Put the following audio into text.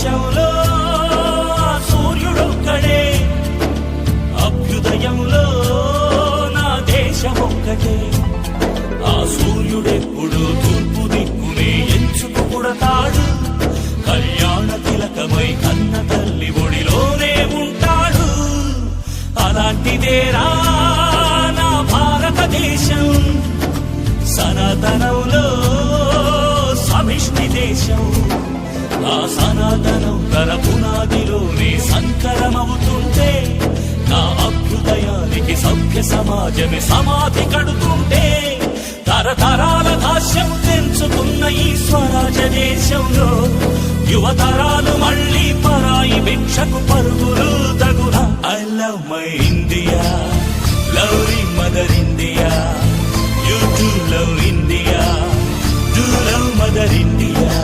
దేశంలో సూర్యుడొక్కడే. అభ్యుదయంలో నా దేశం ఒక్కటే ఆ సూర్యుడెప్పుడు తూర్పు దిక్కునే ఎంచుకు పుడతాడు. కళ్యాణ తిలకమై కన్న తల్లి ఒడిలోనే ఉంటాడు. అలాంటిదేరా నా భారతదేశం. సనాతనంలో సమిష్టి దేశం. నా సనాతనం తన పునాదిలోనే సంకరమవుతుంటే నా అభ్యుదయానికి సభ్య సమాజమే సమాధి కడుతుంటే తరతరాల భాష్యం తెంచుకున్న ఈ స్వరాజ దేశంలో యువతరాలు మళ్ళీ పరాయి భిక్షకు పరుగులు తగున I love my India love mother India you to love India to love mother India